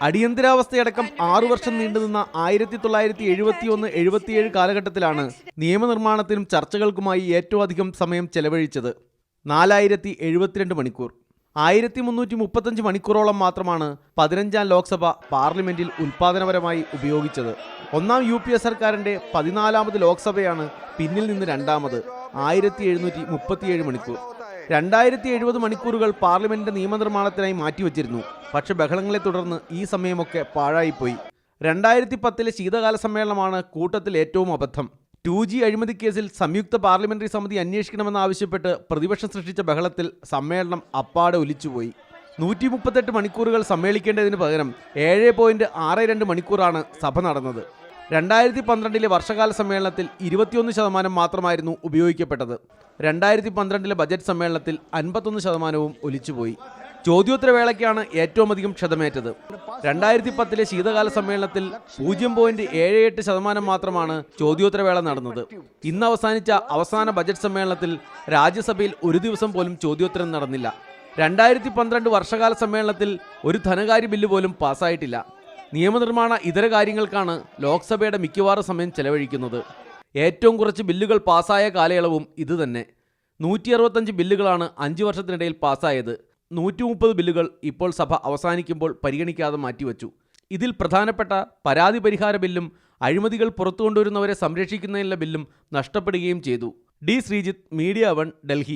അടിയന്തരാവസ്ഥയടക്കം ആറു വർഷം നീണ്ടുനിന്ന ആയിരത്തി തൊള്ളായിരത്തി എഴുപത്തി ഒന്ന് എഴുപത്തിയേഴ് കാലഘട്ടത്തിലാണ് നിയമനിർമ്മാണത്തിനും ചർച്ചകൾക്കുമായി ഏറ്റവും അധികം സമയം ചെലവഴിച്ചത്. നാലായിരത്തി എഴുപത്തിരണ്ട് മണിക്കൂർ. ആയിരത്തി മുന്നൂറ്റി മുപ്പത്തഞ്ച് മണിക്കൂറോളം മാത്രമാണ് പതിനഞ്ചാം ലോക്സഭ പാർലമെന്റിൽ ഉൽപാദനപരമായി ഉപയോഗിച്ചത്. ഒന്നാം യു പി എ സർക്കാരിന്റെ പതിനാലാമത് ലോക്സഭയാണ് പിന്നിൽ നിന്ന് രണ്ടാമത്. ആയിരത്തി എഴുന്നൂറ്റി മുപ്പത്തിയേഴ് മണിക്കൂർ. രണ്ടായിരത്തി എഴുപത് മണിക്കൂറുകൾ പാർലമെന്റിന്റെ നിയമനിർമ്മാണത്തിനായി മാറ്റിവെച്ചിരുന്നു. പക്ഷെ ബഹളങ്ങളെ തുടർന്ന് ഈ സമയമൊക്കെ പാഴായിപ്പോയി. രണ്ടായിരത്തി പത്തിലെ ശീതകാല സമ്മേളനമാണ് കൂട്ടത്തിൽ ഏറ്റവും അബദ്ധം. ടു ജി അഴിമതി കേസിൽ സംയുക്ത പാർലമെന്ററി സമിതി അന്വേഷിക്കണമെന്നാവശ്യപ്പെട്ട് പ്രതിപക്ഷം സൃഷ്ടിച്ച ബഹളത്തിൽ സമ്മേളനം അപ്പാടെ ഒലിച്ചുപോയി. നൂറ്റി മുപ്പത്തെട്ട് മണിക്കൂറുകൾ സമ്മേളിക്കേണ്ടതിന് പകരം ഏഴ് പോയിന്റ് ആറ് രണ്ട് മണിക്കൂറാണ് സഭ നടന്നത്. രണ്ടായിരത്തി പന്ത്രണ്ടിലെ വർഷകാല സമ്മേളനത്തിൽ ഇരുപത്തിയൊന്ന് ശതമാനം മാത്രമായിരുന്നു ഉപയോഗിക്കപ്പെട്ടത്. രണ്ടായിരത്തി പന്ത്രണ്ടിലെ ബജറ്റ് സമ്മേളനത്തിൽ അൻപത്തൊന്ന് ശതമാനവും ഒലിച്ചുപോയി. ചോദ്യോത്തരവേളയ്ക്കാണ് ഏറ്റവും അധികം ക്ഷതമേറ്റത്. രണ്ടായിരത്തി പത്തിലെ ശീതകാല സമ്മേളനത്തിൽ പൂജ്യം പോയിന്റ് ഏഴ് എട്ട് ശതമാനം മാത്രമാണ് ചോദ്യോത്തരവേള നടന്നത്. ഇന്ന് അവസാനിച്ച അവസാന ബജറ്റ് സമ്മേളനത്തിൽ രാജ്യസഭയിൽ ഒരു ദിവസം പോലും ചോദ്യോത്തരം നടന്നില്ല. രണ്ടായിരത്തി പന്ത്രണ്ട് വർഷകാല സമ്മേളനത്തിൽ ഒരു ധനകാര്യ ബില്ല് പോലും പാസ്സായിട്ടില്ല. നിയമനിർമ്മാണ ഇതര കാര്യങ്ങൾക്കാണ് ലോക്സഭയുടെ മിക്കവാറും സമയം ചെലവഴിക്കുന്നത്. ഏറ്റവും കുറച്ച് ബില്ലുകൾ പാസ്സായ കാലയളവും ഇതുതന്നെ നൂറ്റി അറുപത്തഞ്ച് ബില്ലുകളാണ് അഞ്ച് വർഷത്തിനിടയിൽ പാസ്സായത്. നൂറ്റി മുപ്പത് ബില്ലുകൾ ഇപ്പോൾ സഭ അവസാനിക്കുമ്പോൾ പരിഗണിക്കാതെ മാറ്റിവെച്ചു. ഇതിൽ പ്രധാനപ്പെട്ട പരാതി പരിഹാര ബില്ലും അഴിമതികൾ പുറത്തു കൊണ്ടുവരുന്നവരെ സംരക്ഷിക്കുന്നതിനുള്ള ബില്ലും നഷ്ടപ്പെടുകയും ചെയ്തു. D Sreejith media one Delhi.